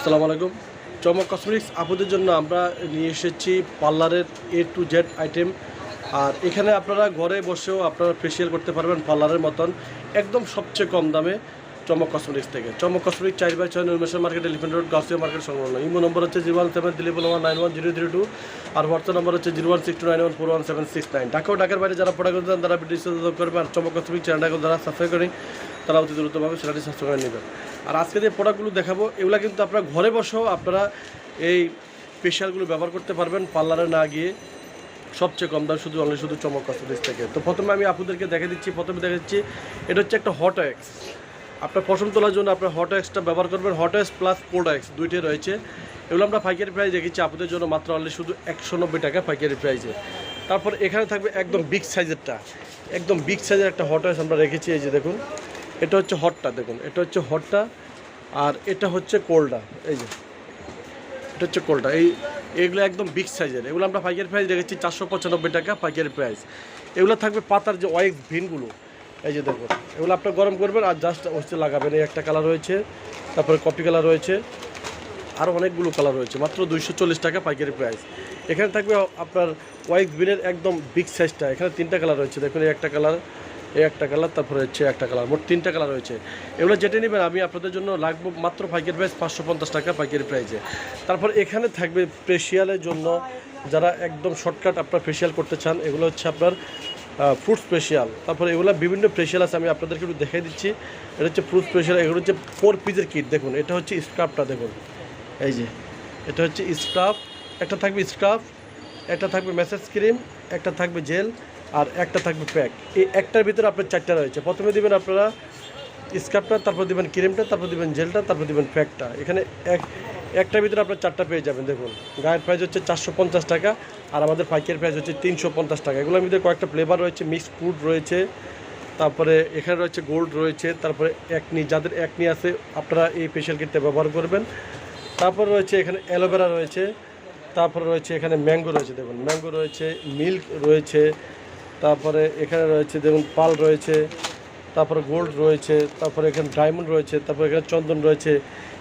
আসসালামু আলাইকুম। চমক কসমেটিক্স আপুদের জন্য আমরা নিয়ে এসেছি পার্লারের এ টু জেড আইটেম আর এখানে আপনারা ঘরে বসেও আপনারা ফেসিয়াল করতে পারবেন পার্লারের মতন। একদম সবচেয়ে কম দামে। চমক কসমেটিক্স থেকে। চমক কসমেটিক্স চার বাই ছয় নির্মেশন মার্কেট এলিফেন্ট রোড গাছিয়া মার্কেট সংলগ্ন। ইমো নম্বর হচ্ছে zero one seven Dilip one nine one zero zero two আর হোয়াটসঅ্যাপ নম্বর হচ্ছে zero one six two nine one four one seven six nine Dhaka ঢাকার বাইরে যারা পড়া করতে তারা যোগাযোগ করবেন আর চমক কসমেটিক্স চ্যানেলটাকে যারা সাবস্ক্রাইব করেন, তারা অতি দ্রুতভাবে সেটাটি সাবস্ক্রাইব করে নেবেন। আর আজকে যে প্রোডাক্টগুলো দেখাবো, এগুলো কিন্তু আপনারা ঘরে বসেও আপনারা এই স্পেশালগুলো ব্যবহার করতে পারবেন পার্লারে না গিয়ে সবচেয়ে কম দাম শুধু অনলি শুধু চমক কসমেটিক্স থেকে। তো প্রথমে আমি আপনাদেরকে দেখে দিচ্ছি, প্রথমে দেখে দিচ্ছি, এটা হচ্ছে একটা হট এক্স আপনার পশম তোলার জন্য আপনার হট এক্সটা ব্যবহার করবেন। Hot X plus code X দুইটাই রয়েছে। এগুলো আমরা পাইকারি প্রাইস রেখেছি আপনাদের জন্য মাত্র অনলি শুধু একশো নব্বই টাকা পাইকারি প্রাইসে তারপর এখানে থাকবে একদম বিগ সাইজেরটা একদম বিগ সাইজের একটা হট এক্স আমরা রেখেছি, এই যে দেখুন। এটা হচ্ছে হটটা দেখুন। এটা হচ্ছে হটটা আর এটা হচ্ছে কোল্ডটা এই যে। এটা হচ্ছে কোলটা এই, এগুলো একদম বিগ সাইজের এগুলো আমরা পাইকারি প্রাইস রেখেছি চারশো পঁচানব্বই টাকা পাইকারি প্রাইস এগুলো থাকবে পাতার যে ওয়াইক ভিনগুলো এই যে দেখুন এগুলো আপনার গরম করবেন আর জাস্ট হচ্ছে লাগাবেন। এই একটা কালার রয়েছে, তারপরে কপি কালার রয়েছে আরও অনেকগুলো কালার রয়েছে, মাত্র দুইশো চল্লিশ টাকা পাইকারি প্রাইস এখানে থাকবে আপনার ওয়াইক ভিনের একদম বিগ সাইজটা এখানে তিনটা কালার রয়েছে, দেখুন এই একটা কালার এই একটা কালার তারপরে হচ্ছে একটা কালার মোট তিনটা কালার রয়েছে। এগুলো যেটা নেবেন, আমি আপনাদের জন্য লাগবো মাত্র পাইকারি প্রাইস পাঁচশো পঞ্চাশ টাকা পাইকারি প্রাইসে তারপর এখানে থাকবে ফেসিয়ালের জন্য যারা একদম শর্টকাট আপনার ফেসিয়াল করতে চান, এগুলো হচ্ছে আপনার ফ্রুট স্পেশাল তারপরে এগুলো বিভিন্ন ফেসিয়াল আছে, আমি আপনাদেরকে একটু দেখাই দিচ্ছি। এটা হচ্ছে ফ্রুট স্পেশাল এগুলো হচ্ছে ফোর পিসের কিট দেখুন, এটা হচ্ছে স্ক্রাফটা দেখুন। এই যে, এটা হচ্ছে স্ক্রাফ একটা থাকবে স্ক্রাফ একটা থাকবে ম্যাসেজ ক্রিম একটা থাকবে জেল আর একটা থাকবে প্যাক এই একটার ভিতরে আপনার চারটা রয়েছে। প্রথমে দিবেন আপনারা স্ক্রাফটা তারপর দিবেন ক্রিমটা তারপর দিবেন জেলটা তারপর দিবেন প্যাকটা এখানে এক একটার ভিতরে আপনার চারটা পেয়ে যাবেন, দেখুন। গায়ের প্রাইস হচ্ছে চারশো পঞ্চাশ টাকা, আর আমাদের ফাইকের প্রাইস হচ্ছে তিনশো পঞ্চাশ টাকা। এগুলোর মধ্যে কয়েকটা ফ্লেভার রয়েছে মিক্সড ফ্রুট রয়েছে, তারপরে এখানে রয়েছে গোল্ড রয়েছে, তারপরে একনি যাদের একনি আছে, আপনারা এই ফেশিয়াল কিটটা ব্যবহার করবেন। তারপর রয়েছে এখানে অ্যালোভেরা রয়েছে, তারপরে রয়েছে এখানে ম্যাঙ্গো রয়েছে, দেখুন। ম্যাঙ্গো রয়েছে মিল্ক রয়েছে, তারপরে এখানে রয়েছে, দেখুন, পাল রয়েছে তারপরে গোল্ড রয়েছে, তারপরে এখানে ডায়মন্ড রয়েছে, তারপরে এখানে চন্দন রয়েছে।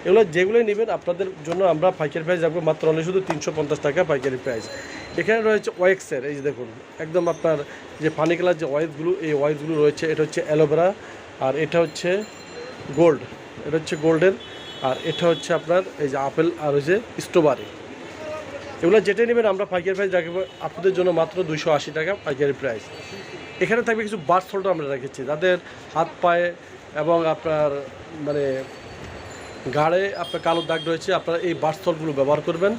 এগুলো যেগুলোই নেবেন, আপনাদের জন্য আমরা পাইকারি প্রাইস রাখব মাত্র অনলি শুধু তিনশো পঞ্চাশ টাকা পাইকারি প্রাইস এখানে রয়েছে ওয়েক্সের এই যে দেখুন, একদম আপনার যে পানি কালার যে ওয়েক্সগুলো এই ওয়েক্সগুলো রয়েছে, এটা হচ্ছে অ্যালোভেরা আর এটা হচ্ছে গোল্ড এটা হচ্ছে গোল্ডের আর এটা হচ্ছে আপনার এই যে আপেল আর হচ্ছে স্ট্রবেরি এগুলো যেটাই নেবেন, আমরা পাইকারি প্রাইস রাখব, আপনাদের জন্য মাত্র দুশো আশি টাকা পাইকারি প্রাইস এখানে থাকবে কিছু বার্থ আমরা রেখেছি যাদের হাত পায়ে এবং আপনার মানে গাড়ে আপনার কালো দাগ রয়েছে। আপনারা এই বার্থ সোলগুলো ব্যবহার করবেন।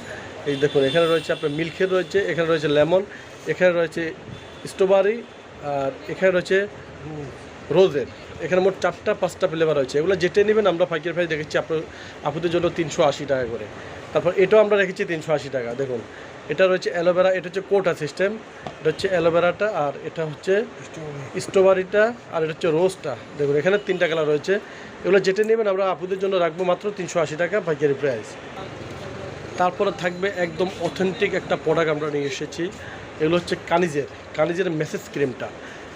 এই দেখুন, এখানে রয়েছে আপনার মিল্কের রয়েছে, এখানে রয়েছে লেমন, এখানে রয়েছে স্ট্রবেরি, আর এখানে রয়েছে রোজের। এখানে মোট চারটা, পাঁচটা ফ্লেভার রয়েছে। এগুলো যেটা নেবেন, আমরা পাইকারি প্রাইস দেখেছি, আপনার, আপনাদের জন্য তিনশো আশি টাকা করে। তারপর এটাও আমরা রেখেছি তিনশো আশি টাকা, দেখুন। এটা রয়েছে অ্যালোভেরা, এটা হচ্ছে কোটা সিস্টেম, এটা হচ্ছে অ্যালোভেরাটা আর এটা হচ্ছে স্ট্রবেরিটা আর এটা হচ্ছে রোজটা। দেখুন, এখানে তিনটা কালার রয়েছে। এগুলো যেটা নেবেন আমরা আপুদের জন্য রাখব মাত্র তিনশো আশি টাকা পাইকারি প্রাইস। তারপরে থাকবে একদম অথেন্টিক একটা প্রোডাক্ট আমরা নিয়ে এসেছি। এগুলো হচ্ছে কানিজের কানিজের মেসেজ ক্রিমটা।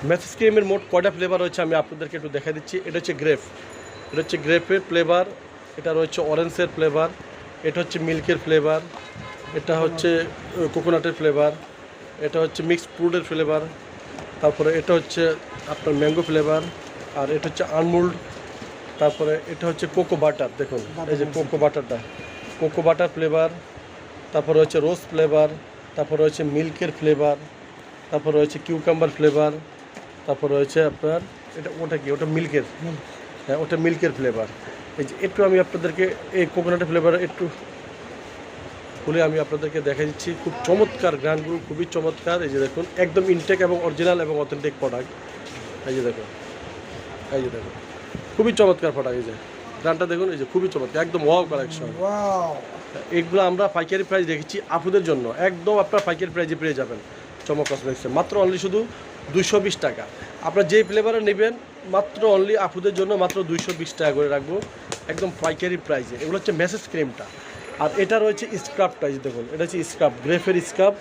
মেসেজ ক্রিমের মোট কয়টা ফ্লেভার রয়েছে আমি আপনাদেরকে একটু দেখা দিচ্ছি। এটা হচ্ছে গ্রেপ, এটা হচ্ছে গ্রেপের ফ্লেভার এটা রয়েছে অরেঞ্জের ফ্লেভার এটা হচ্ছে মিল্কের ফ্লেভার এটা হচ্ছে কোকোনাটের ফ্লেভার এটা হচ্ছে মিক্সড ফ্রুটের ফ্লেভার তারপরে এটা হচ্ছে আপনার ম্যাঙ্গো ফ্লেভার আর এটা হচ্ছে আনমুল্ড তারপরে এটা হচ্ছে কোকো বাটার দেখুন এই যে কোকো বাটারটা কোকো বাটার ফ্লেভার তারপর রয়েছে রোজ ফ্লেভার তারপর রয়েছে মিল্কের ফ্লেভার তারপর রয়েছে কিউকাম্বার ফ্লেভার তারপর রয়েছে আপনার এটা ওটা কি ওটা মিল্কের হ্যাঁ ওটা মিল্কের ফ্লেভার এই যে একটু আমি আপনাদেরকে এই কোকোনাটের ফ্লেভার একটু খুলে আমি আপনাদেরকে দেখা দিচ্ছি। খুব চমৎকার গ্রানগুলো খুবই চমৎকার। এই যে দেখুন একদম ইনটেক এবং অরিজিনাল এবং অথেন্টিক প্রোডাক্ট এই যে দেখুন এই যে দেখুন খুবই চমৎকার প্রোডাক্ট এই যে। গ্রানটা দেখুন এই যে খুবই চমৎকার একদম ওয়াও কালেকশন এগুলো আমরা পাইকারি প্রাইস রেখেছি আপুদের জন্য। একদম আপনার পাইকারি প্রাইজে পেয়ে যাবেন। চমক কসমেটিক্সে মাত্র অনলি শুধু দুশো বিশ টাকা। আপনার যেই ফ্লেভারে নেবেন মাত্র অনলি আপুদের জন্য মাত্র দুইশো বিশ টাকা করে রাখব। একদম পাইকারি প্রাইজে এগুলো হচ্ছে মেসেজ ক্রিমটা আর এটা রয়েছে স্ক্রাফটা যে দেখুন, এটা হচ্ছে স্ক্রাফ গ্রেফের স্ক্রাফ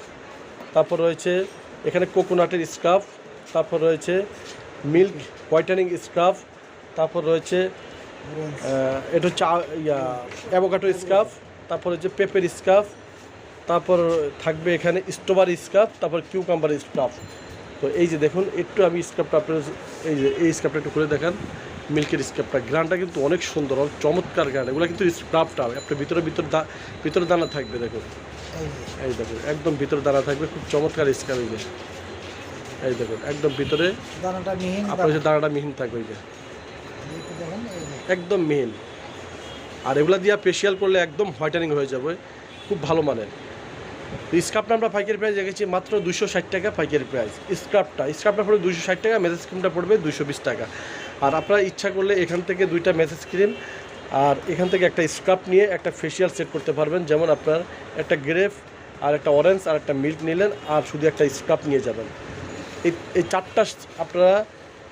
তারপর রয়েছে এখানে কোকোনাটের স্ক্রাফ তারপর রয়েছে মিল্ক হোয়াইটেনিং স্ক্রাফ তারপর রয়েছে এটা হচ্ছে ইয়া অ্যাভোকাটো স্কাফ তারপর হচ্ছে পেপের স্কাফ তারপর থাকবে এখানে স্টোবার স্কাফ তারপর কিউকাম্বার স্কাফ তো এই যে দেখুন, একটু আমি স্কাফটা আপনার, এই যে, এই স্কাফটা একটু খুলে দেখান। মিল্কের স্কাফটা গ্রানটা কিন্তু অনেক সুন্দর অনেক চমৎকার গ্রান এগুলো কিন্তু স্কাফটা আপনার ভিতরে ভিতর ভিতরে দানা থাকবে দেখুন। এই দেখুন একদম ভিতরে দানা থাকবে খুব চমৎকার স্কাফ এই এই দেখুন একদম ভিতরে দানাটা মিহিন আপনার দানাটা মিহিন থাকবে এই যে। একদম মেন আর এগুলো দিয়ে ফেশিয়াল করলে একদম হোয়াইটেনিং হয়ে যাবে খুব ভালো মানের। স্ক্রাবটা আমরা পাইকারি প্রাইস রেখেছি মাত্র দুশো ষাট টাকা পাইকারি প্রাইস স্ক্রাবটা স্ক্রাবটা পড়বে দুশো ষাট টাকা মেসেজ ক্রিমটা পড়বে দুশো বিশ টাকা। আর আপনারা ইচ্ছা করলে এখান থেকে দুইটা মেসেজ ক্রিম আর এখান থেকে একটা স্ক্রাব নিয়ে একটা ফেশিয়াল সেট করতে পারবেন। যেমন আপনার একটা গ্রেফ আর একটা অরেঞ্জ আর একটা মিল্ক নিলেন, আর শুধু একটা স্ক্রাব নিয়ে যাবেন। এই এই চারটা আপনারা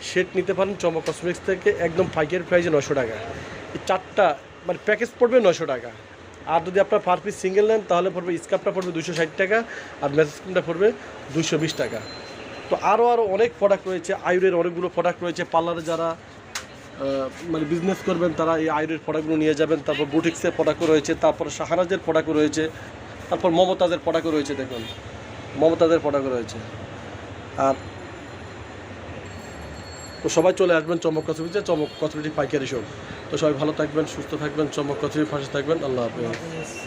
সেট নিতে পারেন চমক কসমেটিক্স থেকে, একদম পাইকারি প্রাইসে নশো টাকা। এই চারটা মানে প্যাকেজ পড়বে নশো টাকা। আর যদি আপনার পার পিস সিঙ্গেল নেন, তাহলে পড়বে স্কার্পটা পড়বে দুশো ষাট টাকা, আর ম্যাসেজ ক্রিমটা পড়বে দুশো বিশ টাকা। তো আরও আরও অনেক প্রোডাক্ট রয়েছে, আয়ুরের অনেকগুলো প্রোডাক্ট রয়েছে। পার্লারে যারা মানে বিজনেস করবেন, তারা এই আয়ুরের প্রোডাক্টগুলো নিয়ে যাবেন। তারপর বুটিক্সের প্রোডাক্টও রয়েছে, তারপর শাহানাজের প্রোডাক্টও রয়েছে, তারপর মমতাজের প্রোডাক্টও রয়েছে, দেখুন। মমতাজের প্রোডাক্টও রয়েছে। আর তো সবাই চলে আসবেন চমক কসমেটিক্সে, চমক কসমেটিক পাইকারি শপ তো সবাই ভালো থাকবেন, সুস্থ থাকবেন, চমক কসমেটিক পাশে থাকবেন, আল্লাহ হাফেজ।